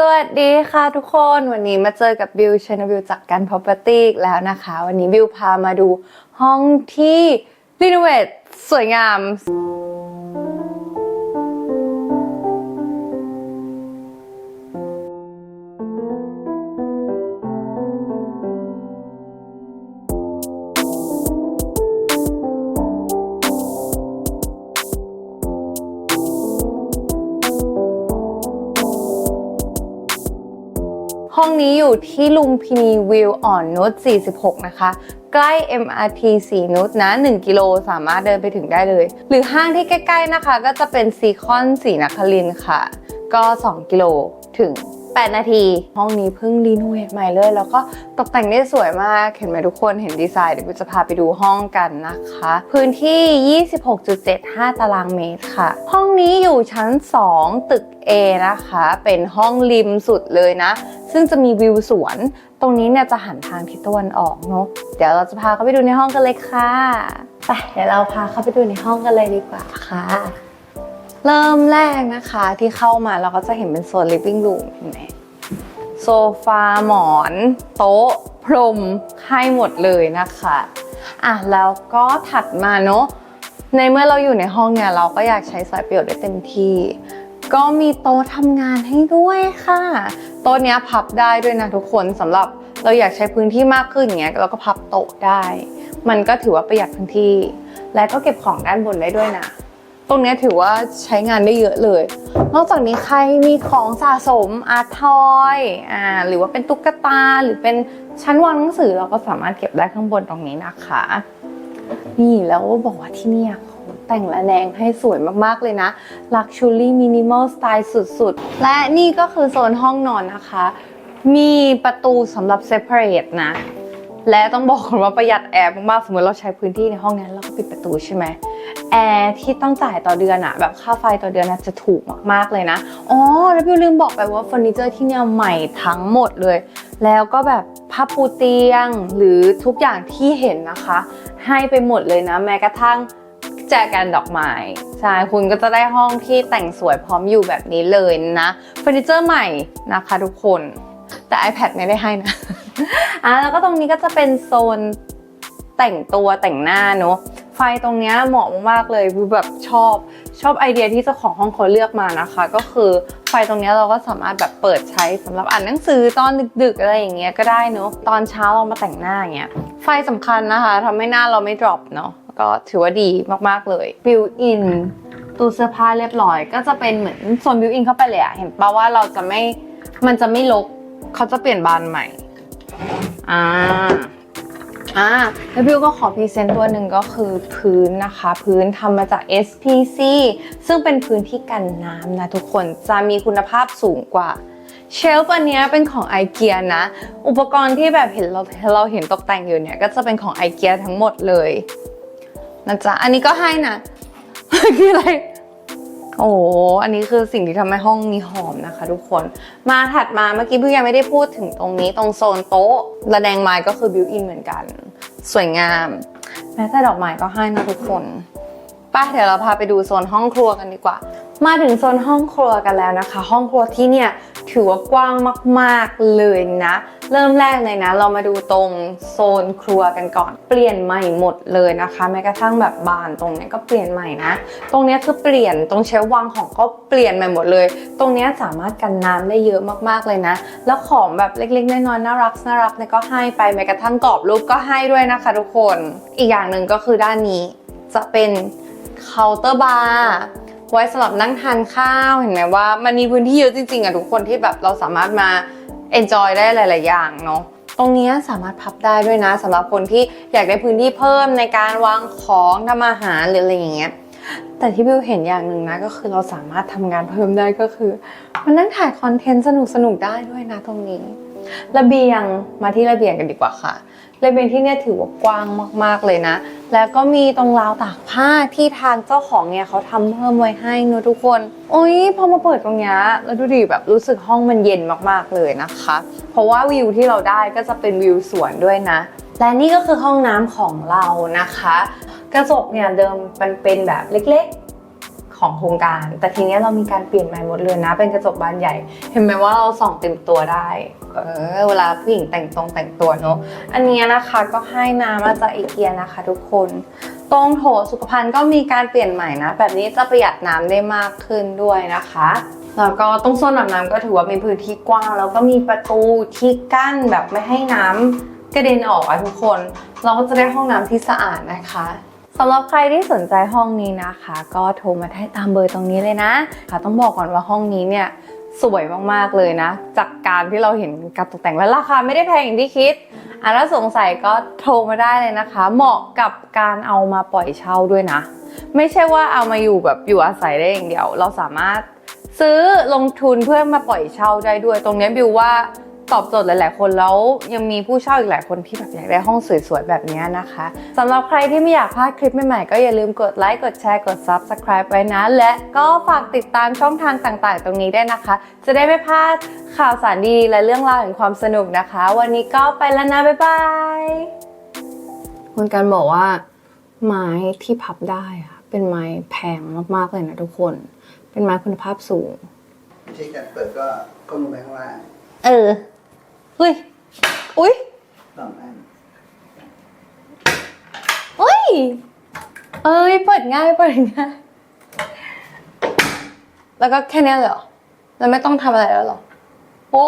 สวัสดีค่ะทุกคนวันนี้มาเจอกับบิวชนบิวจากกัน Property อีกแล้วนะคะ วันนี้บิวพามาดูห้องที่รีโนเวทสวยงาม ห้องนี้อยู่ที่ลุมพินีวิวอ่อนนุช46 นะคะ ใกล้ MRT สีนุชนะ 1 กิโลสามารถเดินไปถึงได้เลย หรือห้างที่ใกล้ๆนะคะ ก็จะเป็นซีคอนสีนครินค่ะ ก็ 2 กิโลถึง 8 นาที ห้องนี้เพิ่งรีโนเวทใหม่เลย แล้วก็ตกแต่งได้สวยมาก เห็นไหมทุกคนเห็นดีไซน์เดี๋ยวกูจะพาไปดูห้องกันนะคะ พื้นที่ 26.75 ตารางเมตรค่ะ ห้องนี้อยู่ชั้น 2 ตึก A นะคะ เป็นห้องริมสุดเลยนะ ซึ่งจะมีวิวสวน ตรงนี้เนี่ยจะหันทางทิศตะวันออกเนาะเดี๋ยวเราจะพาเข้าไปดูในห้องกันเลยค่ะไปเดี๋ยวเราพาเข้าไปดูในห้องกันเลยดีกว่าค่ะ เริ่มแรกนะคะที่เข้ามาเราก็จะเห็นเป็นโซน living room เห็นไหมโซฟาหมอน โต๊ะ พรมให้หมดเลยนะคะอะแล้วก็ถัดมาเนาะในเมื่อเราอยู่ในห้องเนี่ยเราก็อยากใช้สอยประโยชน์ได้เต็มที่ ก็มีโต๊ะทำงานให้ด้วยค่ะ โต๊ะเนี้ยพับได้ด้วยนะทุกคนสำหรับเราอยากใช้พื้นที่มากขึ้นอย่างเงี้ยเราก็พับโต๊ะได้ มันก็ถือว่าประหยัดพื้นที่ และก็เก็บของด้านบนได้ด้วยนะ ตรงนี้ถือว่าใช้งานได้เยอะเลย นอกจากนี้ใครมีของสะสมอาร์ทอยอ่าหรือว่าเป็นตุ๊กตาหรือเป็นชั้นวางหนังสือเราก็สามารถเก็บได้ข้างบนตรงนี้นะคะ นี่แล้วบอกว่าที่นี่เขาแต่งระแนงให้สวยมากๆเลยนะ Luxury Minimal Style สุดๆ และนี่ก็คือโซนห้องนอนนะคะ มีประตูสำหรับ separate นะ และต้องบอกก่อนว่าประหยัดแอร์มากๆ สมมติเราใช้พื้นที่ในห้องนั้นเราก็ปิดประตูใช่ไหมแอร์ที่ต้องจ่ายต่อเดือนอะแบบค่าไฟต่อเดือนนะจะถูกมากๆเลยนะ อ๋อ แล้วพี่ลืมบอกไปว่าเฟอร์นิเจอร์ที่เนี่ยใหม่ทั้งหมดเลย แล้วก็แบบผ้าปูเตียงหรือทุกอย่างที่เห็นนะคะ ให้ไปหมดเลยนะ แม้กระทั่งแจกันดอกไม้ใช่คุณก็จะได้ห้องที่แต่งสวยพร้อมอยู่แบบนี้เลยนะเฟอร์นิเจอร์ใหม่นะคะทุกคนแต่ iPad ไม่ได้ให้นะอะแล้วก็ตรงนี้ก็จะเป็นโซนแต่งตัวแต่งหน้าเนอะ ไฟตรงเนี้ยเหมาะมากเลยคือแบบชอบชอบไอเดียที่เจ้าของห้องเขาเลือกมานะคะ ก็คือไฟตรงเนี้ยเราก็สามารถแบบเปิดใช้สำหรับอ่านหนังสือตอนดึกๆอะไรอย่างเงี้ยก็ได้เนอะตอนเช้าเรามาแต่งหน้าอย่างเงี้ยไฟสำคัญนะคะทำให้หน้าเราไม่ดรอปเนาะก็ถือว่าดีมากๆเลยบิวอินตู้เสื้อผ้าเรียบร้อย ก็จะเป็นเหมือนโซนบิวอินเข้าไปเลยอะเห็นปะว่าเราจะไม่มันจะไม่ลกเขาจะเปลี่ยนบานใหม่อ่า อ่าแล้วบิวก็ขอพรีเซนต์ตัวหนึ่งก็คือพื้นนะคะ พื้นทำมาจาก SPC ซึ่งเป็นพื้นที่กันน้ำนะทุกคนจะมีคุณภาพสูงกว่าเชลฟ์อันนี้เป็นของไอเกียนะ อุปกรณ์ที่แบบเห็นเราเราเห็นตกแต่งอยู่เนี่ย ก็จะเป็นของไอเกียทั้งหมดเลยนะจ๊ะ อันนี้ก็ให้นะ คืออะไร โอ้โหอันนี้คือสิ่งที่ทำให้ห้องนี้หอมนะคะ ทุกคน มาถัดมาเมื่อกี้พี่ยังไม่ได้พูดถึงตรงนี้ตรงโซนโต๊ะระแดงไม้ก็คือบิวอินเหมือนกัน สวยงาม แม้แต่ดอกไม้ก็ให้นะทุกคน ป้าเดี๋ยวเราพาไปดูโซนห้องครัวกันดีกว่า มาถึงโซนห้องครัวกันแล้วนะคะ ห้องครัวที่เนี่ยถือว่ากว้างมากๆเลยนะ เริ่มแรกเลยนะ เรามาดูตรงโซนครัวกันก่อน เปลี่ยนใหม่หมดเลยนะคะ แม้กระทั่งแบบบานตรงเนี้ยก็เปลี่ยนใหม่นะ ตรงเนี้ยคือเปลี่ยนตรงเชฟวางของก็เปลี่ยนใหม่หมดเลย ตรงเนี้ยสามารถกันน้ำได้เยอะมากๆเลยนะ แล้วของแบบเล็กๆน้อยๆน่ารักน่ารักเนี่ยก็ให้ไปแม้กระทั่งกรอบรูปก็ให้ด้วยนะคะ ทุกคน อีกอย่างหนึ่งก็คือด้านนี้จะเป็น เคาน์เตอร์บาร์ไว้สำหรับนั่งทานข้าวเห็นไหมว่า มันมีพื้นที่เยอะจริงๆอะทุกคนที่แบบเราสามารถมา enjoy ได้หลาย ๆ อย่างเนาะตรงนี้สามารถพับได้ด้วยนะสำหรับคนที่อยากได้พื้นที่เพิ่มในการวางของทำอาหารหรืออะไรอย่างเงี้ยแต่ที่บิวเห็นอย่างหนึ่งนะก็คือเราสามารถทำงานเพิ่มได้ก็คือมันนั่งถ่ายคอนเทนต์สนุกๆได้ด้วยนะตรงนี้ ระเบียงมาที่ระเบียงกันดีกว่าค่ะ ระเบียงที่เนี่ยถือว่ากว้างมาก ๆ เลยนะ แล้วก็มีตรงราวตากผ้าที่ทางเจ้าของเนี่ยเขาทำเพิ่มไว้ให้นะทุกคน โอ้ยพอมาเปิดตรงนี้แล้วดูดิแบบรู้สึกห้องมันเย็นมากๆเลยนะคะ เพราะว่าวิวที่เราได้ก็จะเป็นวิวสวนด้วยนะ และนี่ก็คือห้องน้ำของเรานะคะ กระจกเนี่ยเดิมมันเป็นแบบเล็ก ของโครงการ แต่ทีเนี้ยเรามีการเปลี่ยนใหม่หมดเลยนะ เป็นกระจกบานใหญ่ เห็นไหมว่าเราส่องเต็มตัวได้ เออเวลาผู้หญิงแต่งตรงแต่งตัวเนอะอันนี้นะคะก็ให้น้ำมาจากอีเกียนะคะ ทุกคนตรงโถสุขภัณฑ์ก็มีการเปลี่ยนใหม่นะ แบบนี้จะประหยัดน้ำได้มากขึ้นด้วยนะคะแล้วก็ตรงโซนอาบน้ำก็ถือว่ามีพื้นที่กว้าง แล้วก็มีประตูที่กั้นแบบไม่ให้น้ำกระเด็นออกอะทุกคน เราก็จะได้ห้องน้ำที่สะอาดนะคะ สำหรับใครที่สนใจห้องนี้นะคะ ก็โทรมาได้ตามเบอร์ตรงนี้เลยนะค่ะต้องบอกก่อนว่าห้องนี้เนี่ยสวยมากๆเลยนะ จากการที่เราเห็นการตกแต่งและราคาไม่ได้แพงอย่างที่คิดอะถ้าสงสัยก็โทรมาได้เลยนะคะ เหมาะกับการเอามาปล่อยเช่าด้วยนะ ไม่ใช่ว่าเอามาอยู่แบบอยู่อาศัยได้อย่างเดียว เราสามารถซื้อลงทุนเพื่อมาปล่อยเช่าได้ด้วย ตรงนี้บิวว่า ตอบโจทย์หลาย ๆ คนแล้วยังมีผู้เช่าอีกหลายคนที่แบบอยากได้ห้องสวย ๆ แบบเนี้ยนะคะสำหรับใครที่ไม่อยากพลาดคลิปใหม่ ๆ ก็อย่าลืมกดไลค์ กดแชร์ กด Subscribe ไว้นะ และก็ฝากติดตามช่องทางต่าง ๆ ตรงนี้ได้วยนะคะ จะได้ไม่พลาดข่าวสารดีๆและเรื่องราวแห่งความสนุกนะคะ วันนี้ก็ไปแล้วนะ บ๊ายบายคุณกันบอกว่า ไม้ที่พับได้อะเป็นไม้แพงมาก ๆ เลยนะทุกคน เป็นไม้คุณภาพสูงวิธีการเปิดก็ก้มลงไปข้างล่าง เออ เฮ้ย อุ้ยสองอันเฮ้ย เอ้ย เปิดง่าย เปิดง่าย แล้วก็แค่นี้เลยเหรอ แล้วไม่ต้องทำอะไรแล้วเหรอ โอ้